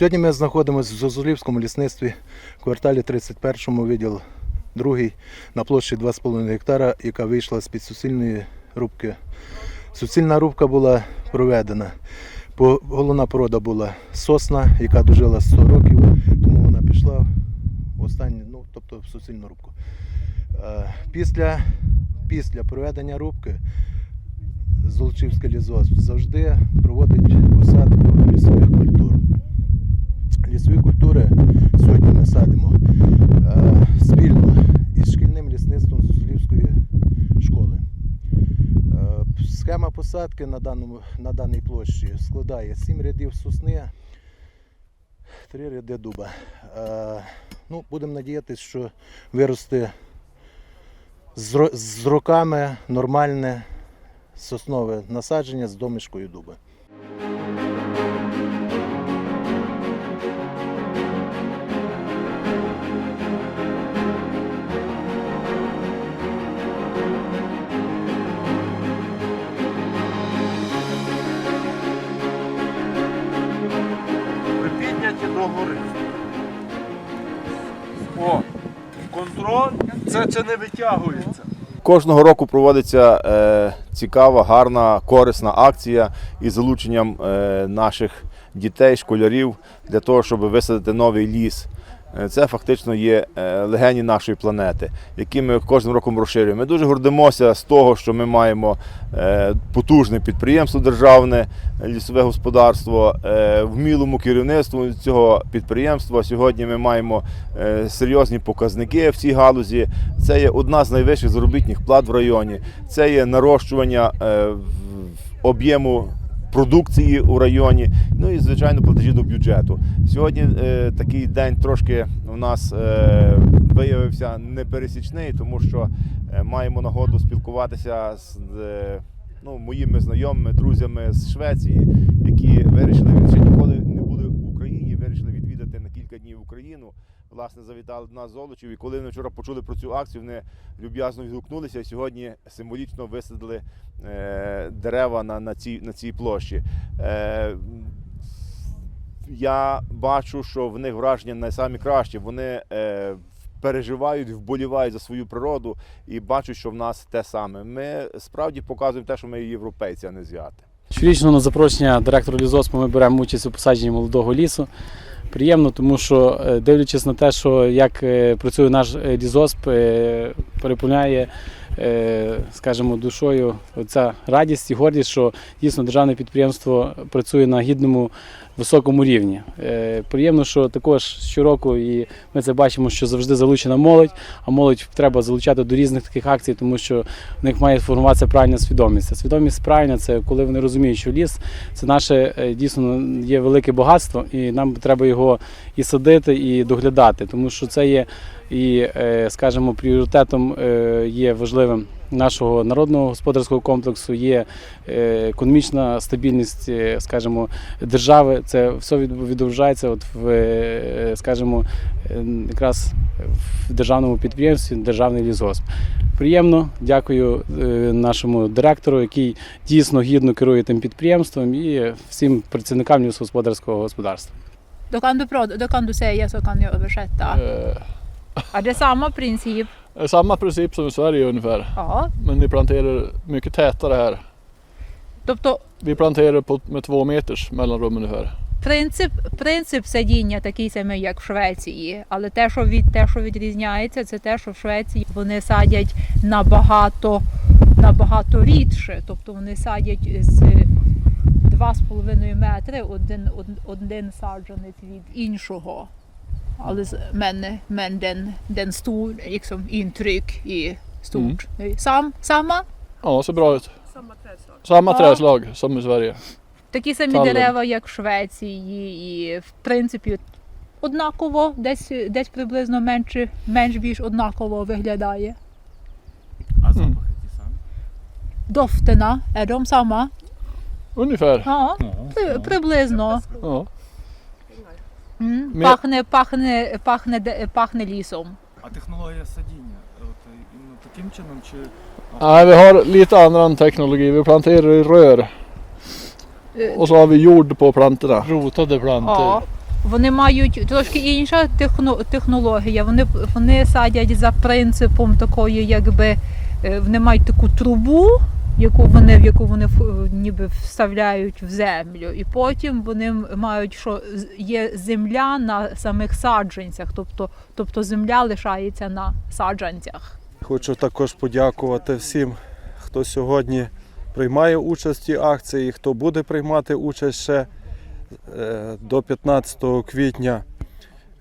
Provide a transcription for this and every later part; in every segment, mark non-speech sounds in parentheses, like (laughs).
Сьогодні ми знаходимося в Зозулівському лісництві, в кварталі 31 відділ 2 на площі 2,5 гектара, яка вийшла з-під суцільної рубки. Суцільна рубка була проведена. Головна порода була сосна, яка дожила 100 років, тому вона пішла в останню, ну, тобто в суцільну рубку. Е, Після, після проведення рубки Золочівське лісгосп завжди проводить посадку лісових культур. Лісові культури сьогодні ми садимо е, спільно із шкільним лісництвом Зозулівської школи. Е, Схема посадки на, даному, на даній площі складає 7 рядів сосни, 3 ряди дуба. Е, Ну, будемо надіятися, що виросте з роками нормальне соснове насадження з домішкою дуба. Контроль, це, чи не витягується. Кожного року проводиться е, цікава, гарна, корисна акція із залученням е, наших дітей, школярів для того, щоб висадити новий ліс. Е, Це фактично є е, легені нашої планети, які ми кожним роком розширюємо. Ми дуже гордимося з того, що ми маємо е, потужне підприємство державне, лісове господарство, вмілому керівництву цього підприємства. Сьогодні ми маємо серйозні показники в цій галузі. Це є одна з найвищих заробітних плат в районі. Це є нарощування об'єму продукції у районі. Ну і звичайно платежі до бюджету. Сьогодні е, такий день трошки у нас е, виявився непересічний, тому що е, маємо нагоду спілкуватися з е, ну, моїми знайомими, друзями з Швеції, які вирішили відчити ніколи не були в Україні, вирішили відвідати на кілька днів Україну. Власне, завітали до нас Золочів, і коли вони вчора почули про цю акцію, вони люб'язно відгукнулися і сьогодні символічно висадили е, дерева на, на, цій, на цій площі. Е, я бачу, що в них враження не самі кращі. Вони е, переживають, вболівають за свою природу і бачать, що в нас те саме. Ми справді показуємо те, що ми європейці, а не азіати. Щорічно на запрошення директора лісгоспу ми беремо участь у посадженні молодого лісу. Приємно, тому що е, дивлячись на те, що як е, працює наш дізосп, е, переповняє, е, скажімо, душою ця радість і гордість, що дійсно державне підприємство працює на гідному високому рівні. Е, Приємно, що також щороку і ми це бачимо, що завжди залучена молодь, а молодь треба залучати до різних таких акцій, тому що в них має формуватися правильна свідомість. А свідомість правильна це коли вони розуміють, що ліс це наше е, дійсно є велике багатство, і нам треба його і садити, і доглядати, тому що це є і, е, скажімо, пріоритетом е, є важливим нашого народного господарського комплексу, є е, економічна стабільність, скажімо, держави. Це все від- відображається от в, скажімо, якраз в державному підприємстві, державний лісгосп. Приємно, дякую нашому директору, який дійсно гідно керує тим підприємством і всім працівникам лісогосподарського господарства. Då kan, du prata, då kan du säga så kan jag översätta. Eh, (laughs) Är samma princip? är samma princip som i Sverige ungefär. Ja. Men ni planterar mycket tätare här. Тобто Vi planterar på, med två meters mellanrum ungefär. принцип, принцип садіння такий самий, як в Швеції, але те, що від те, що відрізняється, це те, що в Швеції вони садять набагато, набагато рідше. Тобто вони садять з 2,5 метри один, один, один саджанець від іншого. Але з мене men den, den stor liksom, intryck i stort. Sam, samma? Ja, ser bra ut. Samma trädslag som i Sverige. Такі самі Таллин. дерева, як в Швеції, і в принципі однаково, десь, десь приблизно менше, менш більш однаково виглядає. А запахи ті самі? Дофтена, är de samma? Ungefär. Ja, при, приблизно. Ja. М, Ми- Пахне, пахне, пахне, де- пахне лісом. А технологія садіння, от іменно таким чином чи Nej, vi har lite annan teknologi. Vi planterar i rör Е, och så har vi jord på plantorna. Rotade plantor. Ja, вони мають трошки інша техно, технологія. Вони, вони садять за принципом такої, якби е, вони мають таку трубу, яку вони, в яку вони ніби вставляють в землю. І потім вони мають, що є земля на самих саджанцях, тобто, тобто земля лишається на саджанцях. Хочу також подякувати всім, хто сьогодні приймає участь цій акції, хто буде приймати участь ще е, до 15 квітня,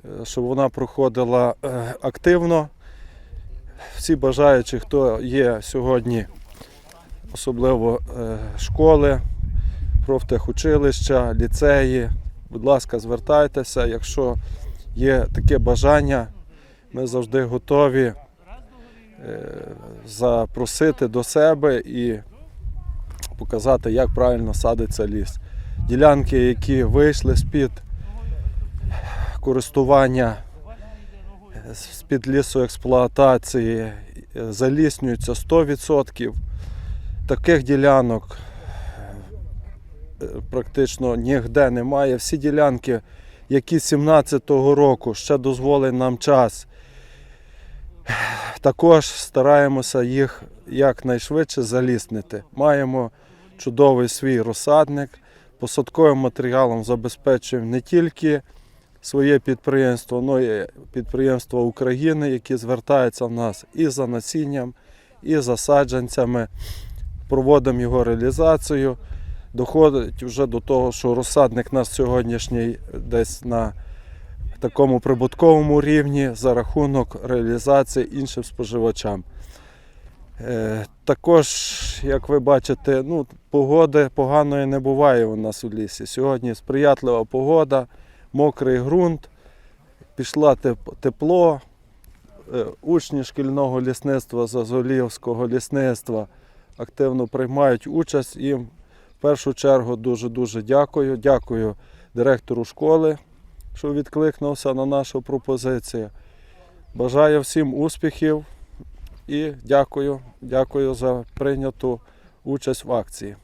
е, щоб вона проходила е, активно. Всі бажаючі, хто є сьогодні, особливо е, школи, профтехучилища, ліцеї, будь ласка, звертайтеся. Якщо є таке бажання, ми завжди готові е, запросити до себе і показати, як правильно садиться ліс. Ділянки, які вийшли з-під користування, з-під лісоексплуатації, заліснюються 100%. Таких ділянок е, практично ніде немає. Всі ділянки, які з 17-го року ще дозволить нам час також стараємося їх якнайшвидше заліснити. Маємо чудовий свій розсадник. Посадковим матеріалом забезпечуємо не тільки своє підприємство, але й підприємства України, які звертаються в нас і за насінням, і за саджанцями. Проводимо його реалізацію. Доходить вже до того, що розсадник наш сьогоднішній десь на такому прибутковому рівні за рахунок реалізації іншим споживачам. Е, Також, як ви бачите, ну, погоди поганої не буває у нас у лісі. Сьогодні сприятлива погода, мокрий ґрунт, пішла тепло. Е, Учні шкільного лісництва Зазолівського лісництва активно приймають участь. І в першу чергу дуже-дуже дякую. Дякую директору школи що відкликнувся на нашу пропозицію. Бажаю всім успіхів і дякую, дякую за прийняту участь в акції.